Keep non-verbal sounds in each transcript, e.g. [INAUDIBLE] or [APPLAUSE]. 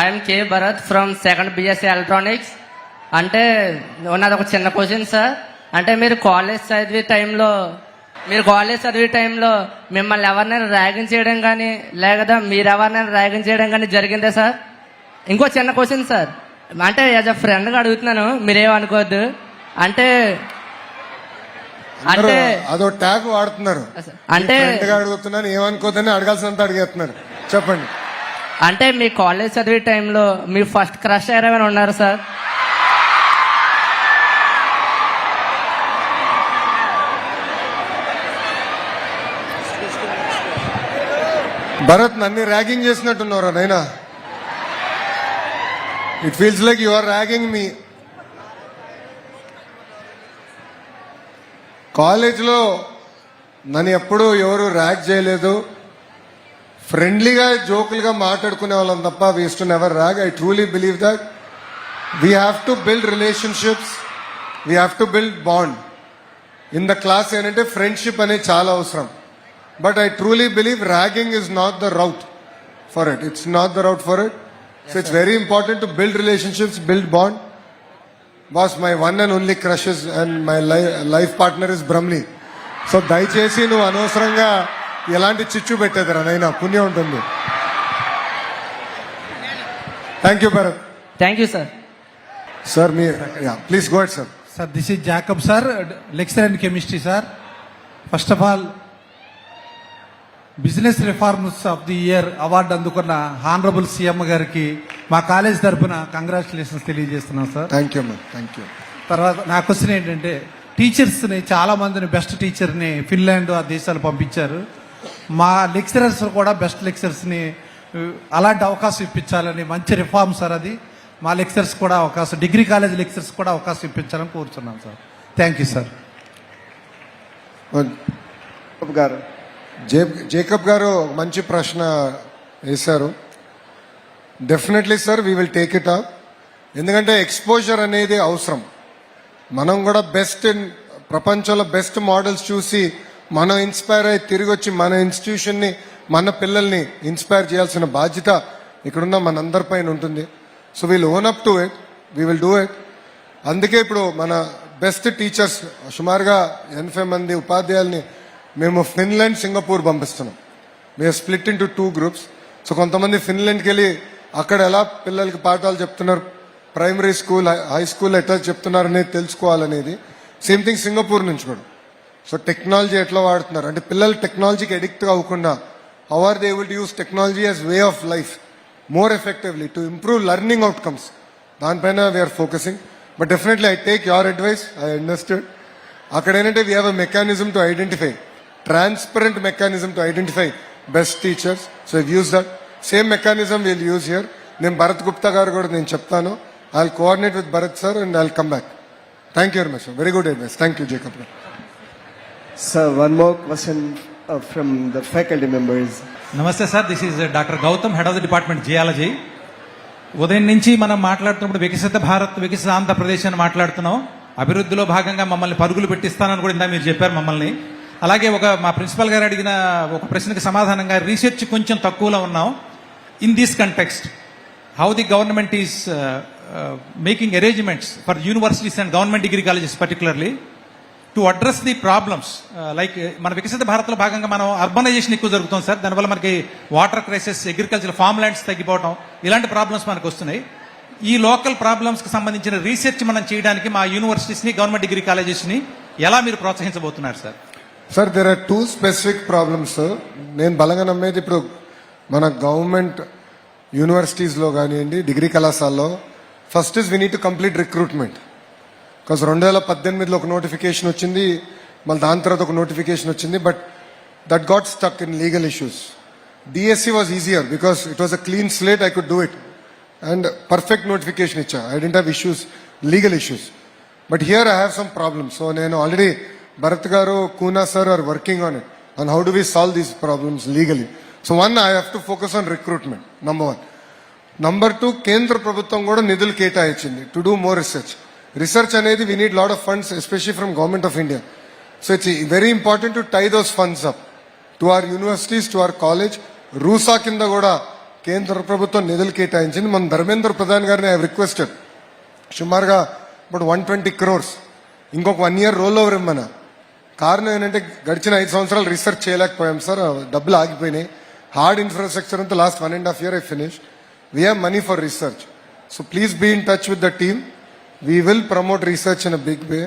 I'm K Bharat from second BSc electronics అంటే నాది ఒక చిన్న క్వశ్చన్ సార్ అంటే మీరు కాలేజ్ చదివే టైంలో మీరు కాలేజ్ చదివే టైంలో మిమ్మల్ని ఎవరినైనా ర్యాగింగ్ చేయడం కానీ లేదా మీరు ఎవరినైనా ర్యాగింగ్ చేయడం కానీ జరిగిందా సార్ ఇంకో చిన్న క్వశ్చన్ సార్ అంటే యాజ్ అ ఫ్రెండ్గా అడుగుతున్నాను మీరేమనుకోవద్దు. అంటే అంటే అదో ట్యాగ్ వాడుతున్నారు. అంటే అడుగుతున్నాను ఏమనుకోదని అడగాల్సినంత అడిగేస్తున్నారు. చెప్పండి. అంటే మీ కాలేజ్ చదివే టైంలో మీ ఫస్ట్ క్రష్ ఎవరైనా ఉన్నారు సార్? భరత్ నన్ను ర్యాగింగ్ చేసినట్టున్నారా నైనా? It feels like you are ragging me కాలేజ్లో నన్ను ఎప్పుడూ ఎవరు ర్యాగ్ చేయలేదు. ఫ్రెండ్లీగా జోకులుగా మాట్లాడుకునే వాళ్ళం తప్ప వీస్ to never rag I truly believe that we have to build relationships we have to build bond in the class ఏంటంటే ఫ్రెండ్షిప్ అనేది చాలా అవసరం. But I truly believe ragging is not the route for it it's not the route for it so it's very important to build relationships build bond boss my one and only crushes and my life partner is Brahmani so దయచేసి నువ్వు అనవసరంగా ఎలాంటి చిచ్చు పెట్టేదిరా నైనా? పుణ్యం ఉంటుంది. Thank you Bharat thank you sir sir me please go sir sir this is Jacob sir lecture in chemistry sir first of all business reforms of the year award అందుకున్న హానరబుల్ సీఎం గారికి మా college తరఫున congratulations తెలియజేస్తున్నాం sir thank you thank you తర్వాత నా question ఏంటంటే టీచర్స్ని చాలా మందిని బెస్ట్ టీచర్ని ఫిన్లాండ్ ఆ దేశాలు పంపించారు. మా లెక్చరర్స్ కూడా బెస్ట్ లెక్చరర్స్ని అలాంటి అవకాశం ఇప్పించాలని మంచి రిఫార్మ్ సార్ అది. మా లెక్చరర్స్ కూడా అవకాశం డిగ్రీ కాలేజ్ లెక్చరర్స్ కూడా అవకాశం ఇప్పించాలని కోరుతున్నాం సార్. Thank you sir. గారు జే- జేకబ్ గారు మంచి ప్రశ్న వేశారు. Definitely sir we will take it up ఎందుకంటే ఎక్స్పోజర్ అనేది అవసరం. మనం కూడా బెస్ట్ ఇన్ ప్రపంచంలో బెస్ట్ మోడల్స్ చూసి మనం ఇన్స్పైర్ అయ్యి తిరిగి వచ్చి మన ఇన్స్టిట్యూషన్ని మన పిల్లల్ని ఇన్స్పైర్ చేయాల్సిన బాధ్యత ఇక్కడున్న మనందరి పైన ఉంటుంది. So we'll own up to it we will do it అందుకే ఇప్పుడు మన బెస్ట్ టీచర్స్ సుమారుగా ఎనభై మంది ఉపాధ్యాయుల్ని మేము ఫిన్లాండ్ సింగపూర్ పంపిస్తున్నాం. మేము split into two groups so కొంతమంది ఫిన్లాండ్కి వెళ్ళి అక్కడ ఎలా పిల్లలకి పాఠాలు చెప్తున్నారు ప్రైమరీ స్కూల్ హై స్కూల్ ఎట్లా చెప్తున్నారు అనేది తెలుసుకోవాలనేది. సేమ్ థింగ్ సింగపూర్ నుంచి కూడా. సో టెక్నాలజీ ఎట్లా వాడుతున్నారు? అంటే పిల్లలు టెక్నాలజీకి అడిక్ట్ అవ్వకుండా how are they able to use technology as way of life more effectively to improve learning outcomes దానిపైన we're focusing but definitely I take your advice I understood అక్కడ ఏంటంటే we have a mechanism to identify transparent mechanism to identify best teachers so use that same mechanism will use here నేను భరత్ గుప్తా గారు కూడా నేను చెప్తాను. I coordinate with Bharat sir and I come back thank you very much very good advice thank you Jacob గారు Sir, one more question uh, from the faculty members. నమస్తే sir this is doctor Gautam head of the department geology ఉదయం నుంచి మనం మాట్లాడుతున్నప్పుడు వికసిత భారత్ వికసిత ఆంధ్రప్రదేశ్ అని మాట్లాడుతున్నాం. అభివృద్ధిలో భాగంగా మమ్మల్ని పరుగులు పెట్టిస్తానని కూడా ఇందా మీరు చెప్పారు మమ్మల్ని. అలాగే ఒక మా ప్రిన్సిపల్ గారు అడిగిన ఒక ప్రశ్నకి సమాధానంగా రీసెర్చ్ కొంచెం తక్కువలో ఉన్నాం. In this context how the government is making arrangements for universities and government degree colleges particularly to address the problems like మన వికసిత భారత్లో భాగంగా మనం అర్బనైజేషన్ ఎక్కువ జరుగుతుంది సార్. దానివల్ల మనకి water crisis agriculture farm lands తగ్గిపోవడం ఇలాంటి ప్రాబ్లమ్స్ మనకు వస్తున్నాయి. ఈ లోకల్ ప్రాబ్లమ్స్కి సంబంధించిన రీసెర్చ్ మనం చేయడానికి మా యూనివర్సిటీస్ని గవర్నమెంట్ డిగ్రీ కాలేజెస్ని ఎలా మీరు ప్రోత్సహించబోతున్నారు sir? Sir there are two specific problems నేను బలంగా నమ్మేది ఇప్పుడు మన గవర్నమెంట్ యూనివర్సిటీస్లో కానివ్వండి డిగ్రీ కళాశాలలో. First is we need to complete recruitment because రెండు వేల పద్దెనిమిదిలో ఒక నోటిఫికేషన్ వచ్చింది మళ్ళీ దాని తర్వాత ఒక నోటిఫికేషన్ వచ్చింది but that got stuck in legal issues DSC was easier because it was a clean slate I could do it and perfect notification ఇచ్చా. I didn't have issues legal issues but here I have some problems so నేను already Bharat గారు Koona sir are working on it and how do we solve these problems legally so one I have to focus on recruitment number one number two కేంద్ర ప్రభుత్వం కూడా నిధులు కేటాయించింది to do more research research అనేది we need lot of funds especially from government of India so it's very important to tie those funds up to our universities to our college RUSA కింద కూడా కేంద్ర ప్రభుత్వం నిధులు కేటాయించింది. మన ధర్మేంద్ర ప్రధాన్ గారిని I requested సుమారుగా ఇప్పుడు వన్ ట్వంటీ క్రోర్స్ ఇంకొక వన్ ఇయర్ రోల్ ఓవర్ ఇమ్మన కారణం ఏంటంటే గడిచిన ఐదు సంవత్సరాలు రీసెర్చ్ చేయలేకపోయాం సార్. డబ్బులు ఆగిపోయినాయి. హార్డ్ ఇన్ఫ్రాస్ట్రక్చర్ అంతా last one and half year I finish we have money for research so please be in touch with the team we will promote research in big way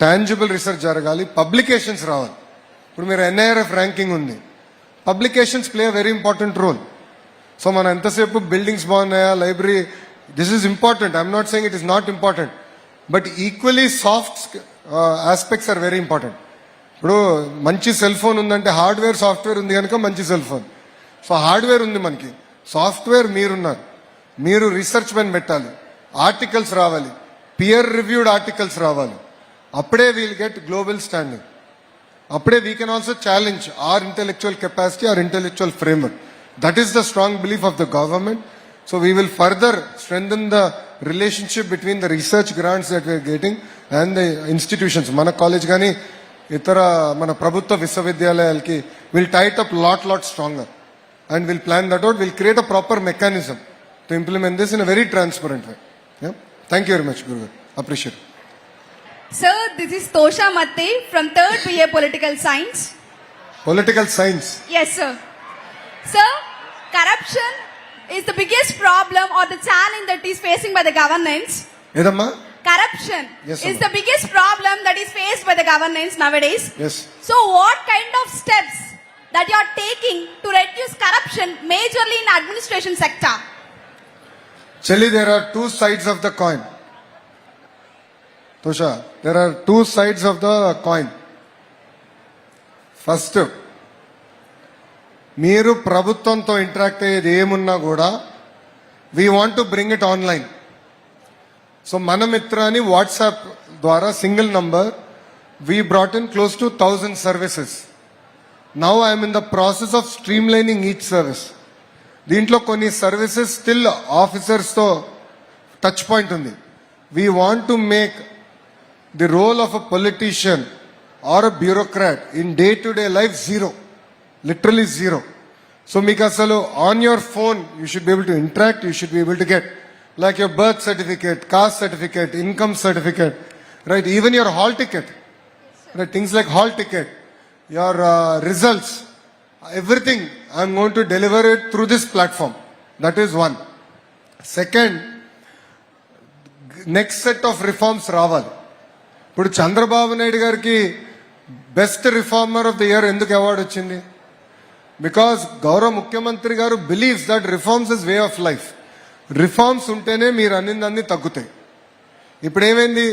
tangible research జరగాలి. Publications రావాలి. ఇప్పుడు మీరు NIRF ranking ఉంది. Publications play very important role so మనం ఎంతసేపు buildings బాగున్నాయా library this is important I'm not saying it is not important but equally soft aspects are very important ఇప్పుడు మంచి సెల్ ఫోన్ ఉందంటే హార్డ్వేర్ సాఫ్ట్వేర్ ఉంది కనుక మంచి సెల్ ఫోన్ సో హార్డ్వేర్ ఉంది మనకి. సాఫ్ట్వేర్ మీరున్నారు. మీరు రీసెర్చ్ మెన్ పెట్టాలి. ఆర్టికల్స్ రావాలి. పియర్ రివ్యూడ్ ఆర్టికల్స్ రావాలి. అప్పుడే వీల్ గెట్ గ్లోబల్ స్టాండింగ్ అప్పుడే we can also challenge our intellectual capacity or intellectual framework that is the strong belief of the government so we will further strength the relationship between the research grants that we're getting and the institutions మన college కానీ ఇతర మన ప్రభుత్వ విశ్వవిద్యాలయాలకి will tight up lot lot stronger and will plan that out will create a proper mechanism to implement this in a very transparent way Thank you very much, Guru. Appreciate it. Sir, this is Tosha Matte from third BA Political Science. Political Science? Yes, sir. Sir, corruption is the biggest problem or the challenge that is facing by the governance. Edamma? Corruption yes, is the biggest problem that is faced by the governance nowadays. Yes. So, what kind of steps that you are taking to reduce corruption majorly in administration sector? Chelly, there are two sides of the coin. Tosha, there are two sides of the coin. First మీరు ప్రభుత్వంతో interact అయ్యేది ఏమున్నా కూడా we want to bring it online so మన మిత్ర అని WhatsApp ద్వారా single number we brought in close to thousand services now I'm in the process of streamlining each service దీంట్లో కొన్ని సర్వీసెస్ స్టిల్ ఆఫీసర్స్తో టచ్ పాయింట్ ఉంది. We want to make the role of a politician or a bureaucrat in day to day life zero literally zero so మీకు అసలు on your phone you should be able to interact you should be able to get like your birth certificate caste certificate income certificate right even your hall ticket right things like hall ticket your results everything. I'm going to deliver it through this platform. That is one. Second, next set of reforms రావాలి ఇప్పుడు చంద్రబాబు నాయుడు గారికి best reformer of the year ఎందుకు award వచ్చింది because గౌరవ ముఖ్యమంత్రి గారు believes that reforms is way of life reforms ఉంటేనే మీరు అన్నిందన్నీ తగ్గుతాయి ఇప్పుడు ఏమైంది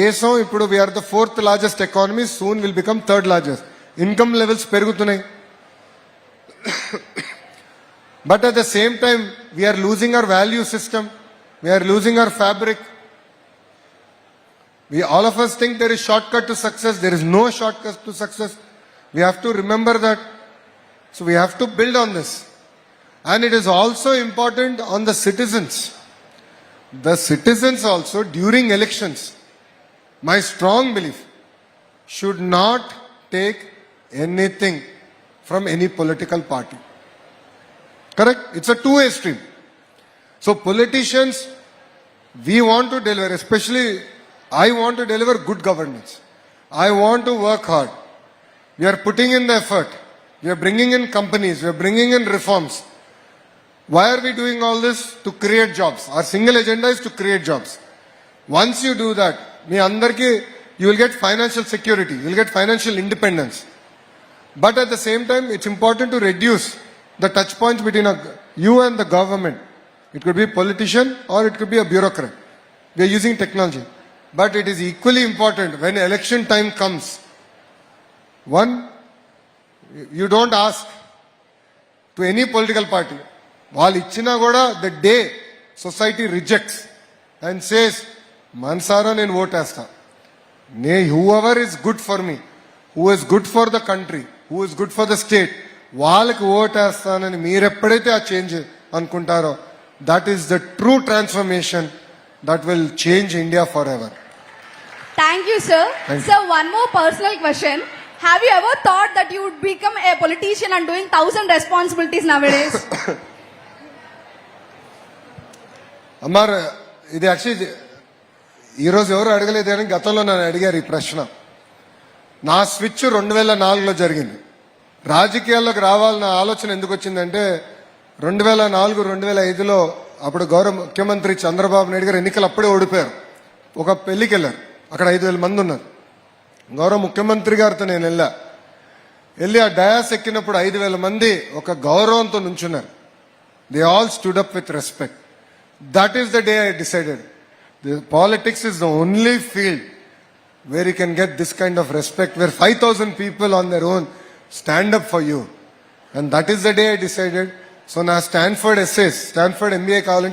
దేశం ఇప్పుడు we're the fourth largest economy soon will become third largest income levels పెరుగుతున్నాయి [COUGHS] but at the same time, we are losing our value system. We are losing our fabric. We all of us think there is shortcut to success. There is no shortcut to success. We have to remember that. So we have to build on this. And it is also important on the citizens. The citizens also during elections, my strong belief, should not take anything from any political party. Correct? It's a two-way stream. So politicians, we want to deliver, especially I want to deliver good governance. I want to work hard. We are putting in the effort. We are bringing in companies. We are bringing in reforms. Why are we doing all this? To create jobs. Our single agenda is to create jobs. Once you do that, మీ అందరికీ you will get financial security. You will get financial independence. But at the same time, it's important to reduce the touch points between a, you and the government. It could be a politician or it could be a bureaucrat. We are using technology. But it is equally important when election time comes. One, you don't ask to any political party. వాళ్ళు ఇచ్చినా కూడా the day society rejects and says మనసారా నేను ఓటేస్తా నే whoever is good for me who is good for the country who is good for the state వాళ్ళకి vote ఓటేస్తానని మీరు ఎప్పుడైతే ఆ చేంజ్ అనుకుంటారో that is the true transformation that will change India forever thank you sir sir one more personal question have you ever thought that you would become a politician and doing thousand responsibilities nowadays అమ్మారు ఇది actually ఈరోజు ఎవరు అడగలేదు అని గతంలో నన్ను అడిగారు ఈ ప్రశ్న. నా స్విచ్ రెండు వేల నాలుగులో జరిగింది. రాజకీయాల్లోకి రావాలన్న ఆలోచన ఎందుకు వచ్చిందంటే రెండు వేల నాలుగు రెండు వేల ఐదులో అప్పుడు గౌరవ ముఖ్యమంత్రి చంద్రబాబు నాయుడు గారు ఎన్నికలు అప్పుడే ఓడిపోయారు. ఒక పెళ్ళికి వెళ్ళారు. అక్కడ ఐదు వేల మంది ఉన్నారు. గౌరవ ముఖ్యమంత్రి గారితో నేను వెళ్ళా. వెళ్ళి ఆ డయాస్ ఎక్కినప్పుడు ఐదు వేల మంది ఒక గౌరవంతో నుంచున్నారు. They all stood up with respect that is the day I decided politics is the only field where you can get this kind of respect where five thousand people on their own stand up for you. And that is the day I decided. So now Stanford essays, Stanford MBA కావాలంటే